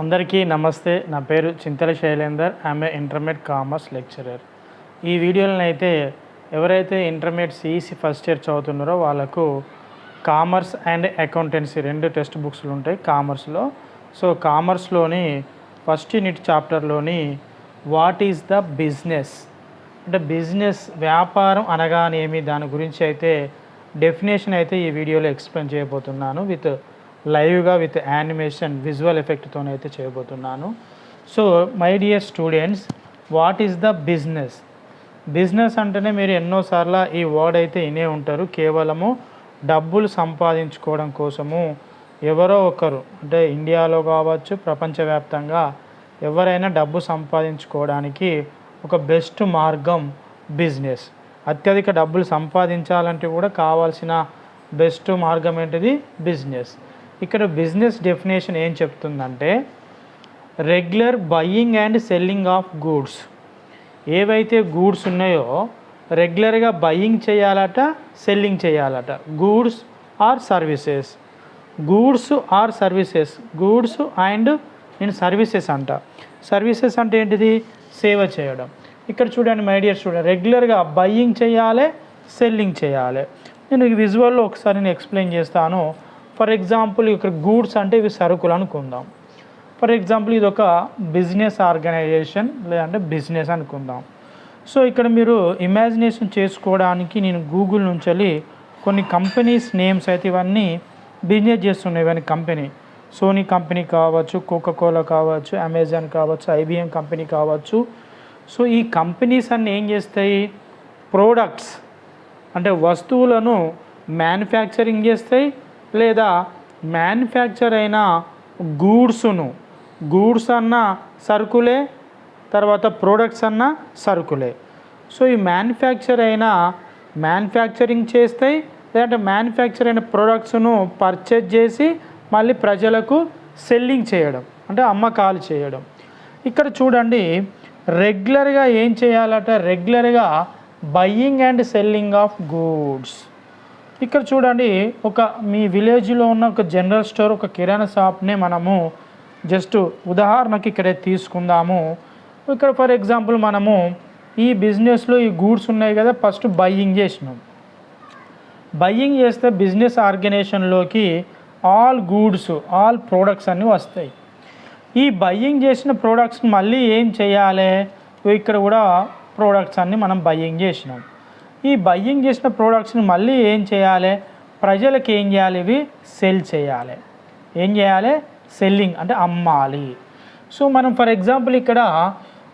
అందరికీ నమస్తే. నా పేరు చింతల శైలేందర్. ఆమె ఇంటర్మీడియట్ కామర్స్ లెక్చరర్ ఈ వీడియోలను అయితే ఎవరైతే ఇంటర్మీడియట్ సిఈసి ఫస్ట్ ఇయర్ చదువుతున్నారో వాళ్ళకు కామర్స్ అండ్ అకౌంటెన్సీ రెండు టెక్స్ట్ బుక్స్లు ఉంటాయి కామర్స్లో సో కామర్స్లోని ఫస్ట్ యూనిట్ చాప్టర్లోని వాట్ ఈజ్ ద బిజినెస్ అంటే బిజినెస్ వ్యాపారం అనగానేమి? దాని గురించి అయితే డెఫినేషన్ అయితే ఈ వీడియోలో ఎక్స్ప్లెయిన్ చేయబోతున్నాను విత్ లైవ్గా విత్ యానిమేషన్ విజువల్ ఎఫెక్ట్తో అయితే చేయబోతున్నాను. So my dear students what is the business? Business అంటేనే మీరు ఎన్నోసార్లు ఈ వర్డ్ అయితే వినే ఉంటారు. కేవలము డబ్బులు సంపాదించుకోవడం కోసము. ఎవరో ఒకరు అంటే ఇండియాలో కావచ్చు ప్రపంచవ్యాప్తంగా ఎవరైనా డబ్బు సంపాదించుకోవడానికి ఒక బెస్ట్ మార్గం బిజినెస్. అత్యధిక డబ్బులు సంపాదించాలంటే కూడా కావాల్సిన బెస్ట్ మార్గం ఏంటిది? బిజినెస్. ఇక్కడ బిజినెస్ డెఫినేషన్ ఏం చెప్తుందంటే regular buying and selling of goods ఏవైతే గూడ్స్ ఉన్నాయో రెగ్యులర్గా బయ్యింగ్ చేయాలట సెల్లింగ్ చేయాలట. Goods or services goods or services goods and నేను సర్వీసెస్ అంట. సర్వీసెస్ అంటే ఏంటిది? సేవ చేయడం. ఇక్కడ చూడండి మై డియర్ స్టూడెంట్ రెగ్యులర్గా బయ్యింగ్ చేయాలి సెల్లింగ్ చేయాలి. నేను విజువల్లో ఒకసారి నేను ఎక్స్ప్లెయిన్ చేస్తాను. ఫర్ ఎగ్జాంపుల్ ఇక్కడ గూడ్స్ అంటే ఇవి సరుకులు అనుకుందాం. ఫర్ ఎగ్జాంపుల్ ఇది ఒక బిజినెస్ ఆర్గనైజేషన్ లేదంటే బిజినెస్ అనుకుందాం. సో ఇక్కడ మీరు ఇమాజినేషన్ చేసుకోవడానికి నేను గూగుల్ నుంచి వెళ్ళి కొన్ని కంపెనీస్ నేమ్స్ అయితే ఇవన్నీ బిజినెస్ చేస్తున్నాయి ఇవన్నీ కంపెనీ సోనీ కంపెనీ కావచ్చు కోకోకోలా కావచ్చు అమెజాన్ కావచ్చు ఐబిఎం కంపెనీ కావచ్చు. సో ఈ కంపెనీస్ అన్నీ ఏం చేస్తాయి? ప్రోడక్ట్స్ అంటే వస్తువులను మ్యానుఫ్యాక్చరింగ్ చేస్తాయి లేదా మ్యానుఫ్యాక్చర్ అయిన గూడ్స్ను గూడ్స్ అన్న సరుకులే తర్వాత ప్రోడక్ట్స్ అన్న సరుకులే. సో ఈ మ్యానుఫ్యాక్చర్ అయిన మ్యానుఫ్యాక్చరింగ్ చేస్తాయి లేదంటే మ్యానుఫ్యాక్చర్ అయిన ప్రోడక్ట్స్ను పర్చేజ్ చేసి మళ్ళీ ప్రజలకు సెల్లింగ్ చేయడం అంటే అమ్మకాలు చేయడం. ఇక్కడ చూడండి రెగ్యులర్గా ఏం చేయాలంటే? రెగ్యులర్గా buying and selling of goods ఇక్కడ చూడండి ఒక మీ విలేజ్లో ఉన్న ఒక జనరల్ స్టోర్ ఒక కిరాణా షాప్ని మనము జస్ట్ ఉదాహరణకి ఇక్కడ తీసుకుందాము. ఇక్కడ ఫర్ ఎగ్జాంపుల్ మనము ఈ బిజినెస్లో ఈ గూడ్స్ ఉన్నాయి కదా ఫస్ట్ బయ్యింగ్ చేసినాం. బయ్యింగ్ చేస్తే బిజినెస్ ఆర్గనైజేషన్లోకి ఆల్ గూడ్స్ ఆల్ ప్రోడక్ట్స్ అన్నీ వస్తాయి. ఈ బయ్యింగ్ చేసిన ప్రోడక్ట్స్ మళ్ళీ ఏం చేయాలి? ఇక్కడ కూడా ప్రోడక్ట్స్ అన్నీ మనం బయ్యింగ్ చేసినాం. ఈ బయ్యింగ్ చేసిన ప్రోడక్ట్స్ని మళ్ళీ ఏం చేయాలి? ప్రజలకు ఏం చేయాలి? ఇవి సెల్ చేయాలి. ఏం చేయాలి? సెల్లింగ్ అంటే అమ్మాలి. సో మనం ఫర్ ఎగ్జాంపుల్ ఇక్కడ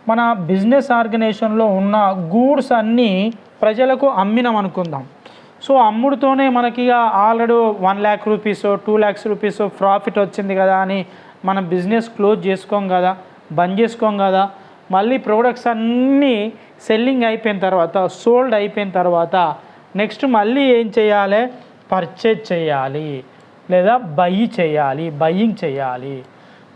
మన బిజినెస్ ఆర్గనైజేషన్లో ఉన్న గూడ్స్ అన్నీ ప్రజలకు అమ్మినాం అనుకుందాం. సో అమ్ముడుతోనే మనకి ఇక already one lakh rupees two lakhs rupees profit వచ్చింది కదా అని మనం బిజినెస్ క్లోజ్ చేసుకోం కదా? బంద్ చేసుకోం కదా? మళ్ళీ ప్రోడక్ట్స్ అన్నీ సెల్లింగ్ అయిపోయిన తర్వాత సోల్డ్ అయిపోయిన తర్వాత నెక్స్ట్ మళ్ళీ ఏం చేయాలి? పర్చేజ్ చేయాలి. లేదా బై చేయాలి బయ్యింగ్ చేయాలి.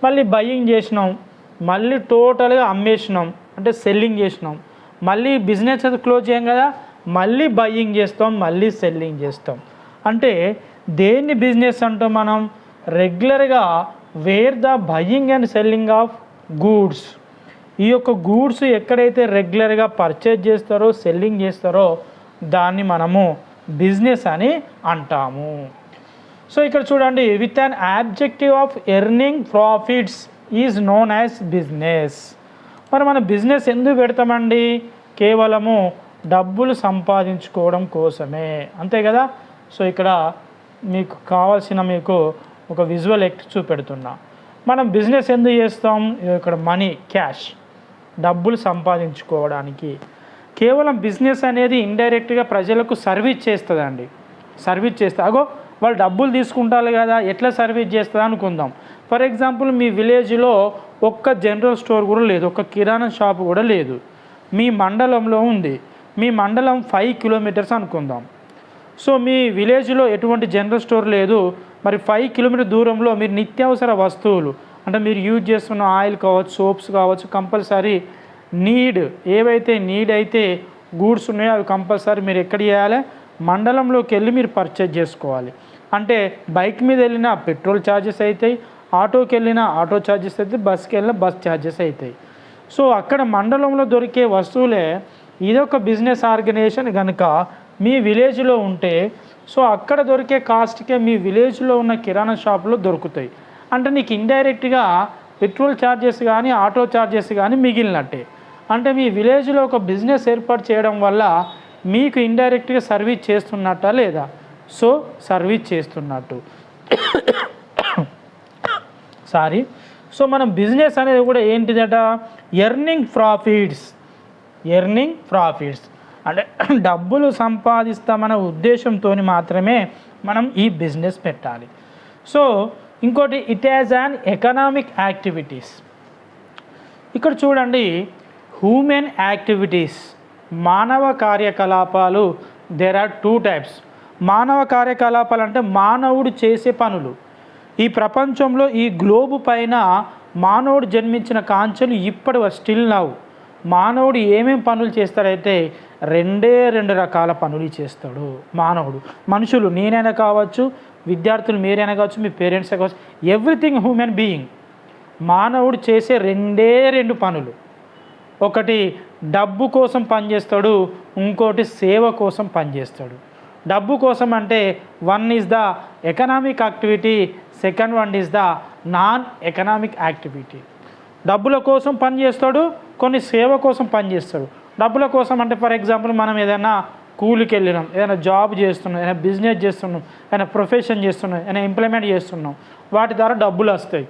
మళ్ళీ బయ్యింగ్ చేసినాం. మళ్ళీ టోటల్గా అమ్మేసినాం. అంటే సెల్లింగ్ చేసినాం. మళ్ళీ బిజినెస్ అది క్లోజ్ చేయం కదా? మళ్ళీ బయ్యింగ్ చేస్తాం మళ్ళీ సెల్లింగ్ చేస్తాం. అంటే దేన్ని బిజినెస్ అంటాం మనం? రెగ్యులర్గా where the buying and selling of goods. ఈ యొక్క గూడ్స్ ఎక్కడైతే రెగ్యులర్గా పర్చేజ్ చేస్తారో సెల్లింగ్ చేస్తారో దాన్ని మనము బిజినెస్ అని అంటాము. సో ఇక్కడ చూడండి with an objective of earning profits is known as business. మరి మన బిజినెస్ ఎందుకు పెడతామండి? కేవలము డబ్బులు సంపాదించుకోవడం కోసమే. అంతే కదా? సో ఇక్కడ మీకు కావాల్సిన మీకు ఒక విజువల్ ఎక్ట్ చూపెడుతున్నా. మనం బిజినెస్ ఎందుకు చేస్తాం? ఇక్కడ మనీ క్యాష్. డబ్బులు సంపాదించుకోవడానికి. కేవలం బిజినెస్ అనేది ఇండైరెక్ట్గా ప్రజలకు సర్వీస్ చేస్తుందండి. సర్వీస్ చేస్తే. అగో వాళ్ళు డబ్బులు తీసుకుంటారు కదా ఎట్లా సర్వీస్ చేస్తుంది అనుకుందాం. ఫర్ ఎగ్జాంపుల్ మీ విలేజ్లో ఒక్క జనరల్ స్టోర్ కూడా లేదు ఒక్క కిరాణా షాప్ కూడా లేదు. మీ మండలంలో ఉంది. మీ మండలం ఫైవ్ కిలోమీటర్స్ అనుకుందాం. సో మీ విలేజ్లో ఎటువంటి జనరల్ స్టోర్ లేదు. మరి ఫైవ్ కిలోమీటర్ దూరంలో మీరు నిత్యావసర వస్తువులు అంటే మీరు యూజ్ చేస్తున్న ఆయిల్ కావచ్చు సోప్స్ కావచ్చు కంపల్సరీ నీడ్ ఏవైతే నీడ్ అయితే గూడ్స్ ఉన్నాయో అవి కంపల్సరీ మీరు ఎక్కడ చేయాలి? మండలంలోకి వెళ్ళి మీరు పర్చేజ్ చేసుకోవాలి. అంటే బైక్ మీద వెళ్ళిన పెట్రోల్ ఛార్జెస్ అవుతాయి ఆటోకి వెళ్ళినా ఆటో ఛార్జెస్ అవుతాయి బస్కి వెళ్ళినా బస్ ఛార్జెస్ అవుతాయి. సో అక్కడ మండలంలో దొరికే వస్తువులే ఇదొక బిజినెస్ ఆర్గనైజేషన్ కనుక మీ విలేజ్లో ఉంటే సో అక్కడ దొరికే కాస్ట్కే మీ విలేజ్లో ఉన్న కిరాణా షాప్లో దొరుకుతాయి. అంటే నీకు ఇండైరెక్ట్గా పెట్రోల్ ఛార్జెస్ కానీ ఆటో ఛార్జెస్ కానీ మిగిలినట్టే. అంటే మీ విలేజ్లో ఒక బిజినెస్ ఏర్పాటు చేయడం వల్ల మీకు ఇండైరెక్ట్గా సర్వీస్ చేస్తున్నట్ట లేదా? సో సర్వీస్ చేస్తున్నట్టు. సారీ సో మనం బిజినెస్ అనేది కూడా ఏంటిదట? ఎర్నింగ్ ప్రాఫిట్స్ ఎర్నింగ్ ప్రాఫిట్స్ అంటే డబ్బులు సంపాదిస్తామనే ఉద్దేశంతో మాత్రమే మనం ఈ బిజినెస్ పెట్టాలి. సో ఇంకోటి it as an economic activities ఇక్కడ చూడండి హ్యూమెన్ యాక్టివిటీస్ మానవ కార్యకలాపాలు దేర్ ఆర్ టూ టైప్స్ మానవ కార్యకలాపాలు అంటే మానవుడు చేసే పనులు. ఈ ప్రపంచంలో ఈ గ్లోబు పైన మానవుడు జన్మించిన కాంచెలు ఇప్పటి స్టిల్ నవ్వు మానవుడు ఏమేమి పనులు చేస్తాడైతే రెండే రెండు రకాల పనులు చేస్తాడు మానవుడు. మనుషులు నేనైనా కావచ్చు విద్యార్థులు మీరైనా కావచ్చు మీ పేరెంట్స్ కావచ్చు ఎవ్రీథింగ్ హ్యూమన్ బీయింగ్ మానవుడు చేసే రెండే రెండు పనులు. ఒకటి డబ్బు కోసం పనిచేస్తాడు ఇంకోటి సేవ కోసం పనిచేస్తాడు డబ్బు కోసం అంటే one is the economic activity second one is the non economic activity డబ్బుల కోసం పనిచేస్తాడు కొన్ని సేవ కోసం పనిచేస్తాడు డబ్బుల కోసం అంటే ఫర్ ఎగ్జాంపుల్ మనం ఏదైనా కూలికి వెళ్ళినాం ఏదైనా జాబ్ చేస్తున్నాం ఏదైనా బిజినెస్ చేస్తున్నాం ఏదైనా ప్రొఫెషన్ చేస్తున్నాం ఏదైనా ఇంప్లిమెంట్ చేస్తున్నాం వాటి ద్వారా డబ్బులు వస్తాయి.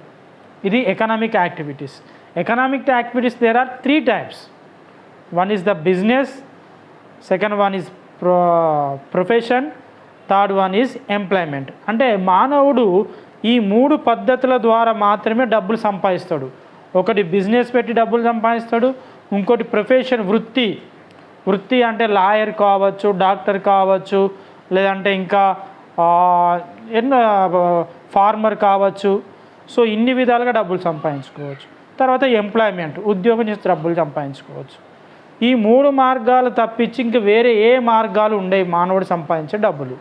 ఇది economic activities economic activities there are three types one is the business second one is pro profession third one is employment అంటే మానవుడు ఈ మూడు పద్ధతుల ద్వారా మాత్రమే డబ్బులు సంపాదిస్తాడు. ఒకటి బిజినెస్ పెట్టి డబ్బులు సంపాదిస్తాడు ఇంకోటి ప్రొఫెషన్ వృత్తి. వృత్తి అంటే లాయర్ కావచ్చు డాక్టర్ కావచ్చు లేదంటే ఇంకా ఎన్నో ఫార్మర్ కావచ్చు. సో ఇన్ని విధాలుగా డబ్బులు సంపాదించుకోవచ్చు. తర్వాత ఎంప్లాయ్మెంట్ ఉద్యోగం చేసి డబ్బులు సంపాదించుకోవచ్చు. ఈ మూడు మార్గాలు తప్పించి ఇంక వేరే ఏ మార్గాలు ఉండేవి మానవుడు సంపాదించే డబ్బులు.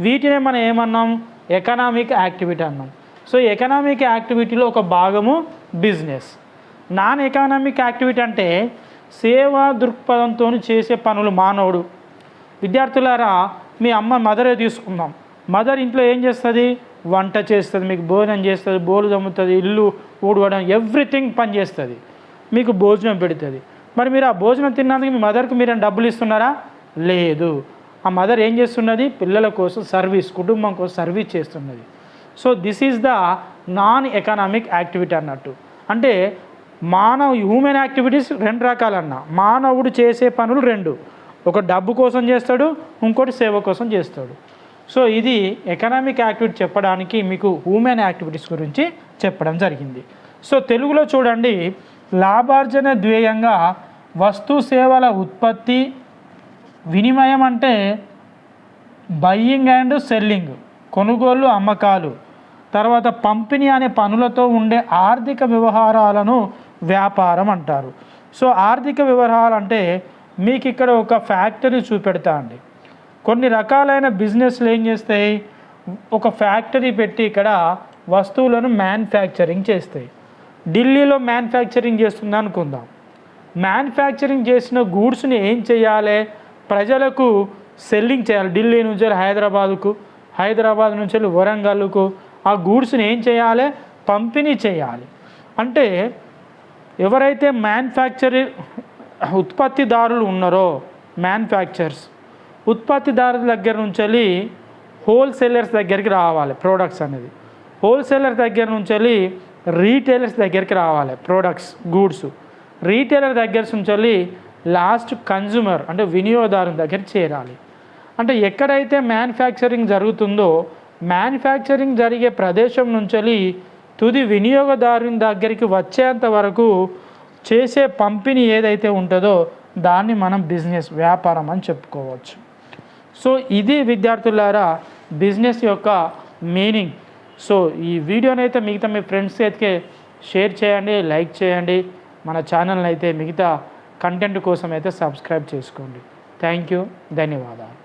వీటినే మనం ఏమన్నాం? ఎకనామిక్ యాక్టివిటీ అన్నాం. సో ఎకనామిక్ యాక్టివిటీలో ఒక భాగము బిజినెస్. నాన్ ఎకనామిక్ యాక్టివిటీ అంటే సేవా దృక్పథంతో చేసే పనులు మానవుడు. విద్యార్థులారా మీ అమ్మ మదరే తీసుకుందాం. మదర్ ఇంట్లో ఏం చేస్తుంది? వంట చేస్తుంది మీకు భోజనం చేస్తుంది బోలు దమ్ముతుంది ఇల్లు ఊడవడం ఎవ్రీథింగ్ పని చేస్తుంది. మీకు భోజనం పెడుతుంది. మరి మీరు ఆ భోజనం తిన్నందుకు మీ మదర్కి మీరు డబ్బులు ఇస్తున్నారా? లేదు. ఆ మదర్ ఏం చేస్తున్నది? పిల్లల కోసం సర్వీస్ కుటుంబం కోసం సర్వీస్ చేస్తున్నది. So this is the non economic activity అన్నట్టు. అంటే మానవ హ్యూమన్ యాక్టివిటీస్ రెండు రకాలన్న. మానవుడు చేసే పనులు రెండు. ఒక డబ్బు కోసం చేస్తాడు ఇంకోటి సేవ కోసం చేస్తాడు. సో ఇది ఎకనామిక్ యాక్టివిటీ చెప్పడానికి మీకు హ్యూమన్ యాక్టివిటీస్ గురించి చెప్పడం జరిగింది. సో తెలుగులో చూడండి లాభార్జన ధ్యేయంగా వస్తు సేవల ఉత్పత్తి వినిమయం అంటే బయ్యింగ్ అండ్ సెల్లింగ్ కొనుగోళ్ళు అమ్మకాలు. తర్వాత పంపిణీ అనే పనులతో ఉండే ఆర్థిక వ్యవహారాలను వ్యాపారం అంటారు. సో ఆర్థిక వ్యవహారాలు అంటే మీకు ఇక్కడ ఒక ఫ్యాక్టరీ చూపెడతా అండి. కొన్ని రకాలైన బిజినెస్లు ఏం చేస్తాయి? ఒక ఫ్యాక్టరీ పెట్టి ఇక్కడ వస్తువులను మ్యానుఫ్యాక్చరింగ్ చేస్తాయి. ఢిల్లీలో మ్యానుఫ్యాక్చరింగ్ చేస్తుంది అనుకుందాం. మ్యానుఫ్యాక్చరింగ్ చేసిన గూడ్స్ని ఏం చేయాలి? ప్రజలకు సెల్లింగ్ చేయాలి. ఢిల్లీ నుంచి వెళ్ళి హైదరాబాదుకు హైదరాబాద్ నుంచి వరంగల్కు ఆ గూడ్స్ని ఏం చేయాలి? పంపిణీ చేయాలి. అంటే ఎవరైతే మ్యానుఫ్యాక్చరింగ్ ఉత్పత్తిదారులు ఉన్నారో మ్యానుఫ్యాక్చర్స్ ఉత్పత్తిదారుల దగ్గర నుంచి వెళ్ళి హోల్సేలర్స్ దగ్గరికి రావాలి ప్రోడక్ట్స్ అనేది. హోల్సేలర్ దగ్గర నుంచి వెళ్ళి రీటైలర్స్ దగ్గరికి రావాలి ప్రోడక్ట్స్ గూడ్స్ రీటైలర్ దగ్గర నుంచి వెళ్ళి లాస్ట్ కన్జ్యూమర్ అంటే వినియోగదారుని దగ్గర చేరాలి. అంటే ఎక్కడైతే మ్యానుఫ్యాక్చరింగ్ జరుగుతుందో మ్యానుఫ్యాక్చరింగ్ జరిగే ప్రదేశం నుంచి వెళ్ళి తుది వినియోగదారుని దగ్గరికి వచ్చేంత వరకు చేసే పంపిణీ ఏదైతే ఉంటుందో దాన్ని మనం బిజినెస్ వ్యాపారం అని చెప్పుకోవచ్చు. సో ఇది విద్యార్థులారా బిజినెస్ యొక్క మీనింగ్. సో ఈ వీడియోని అయితే మిగతా మీ ఫ్రెండ్స్ అయితే షేర్ చేయండి లైక్ చేయండి. మన ఛానల్ని అయితే మిగతా కంటెంట్ కోసం అయితే సబ్స్క్రైబ్ చేసుకోండి. Thank you. ధన్యవాదాలు.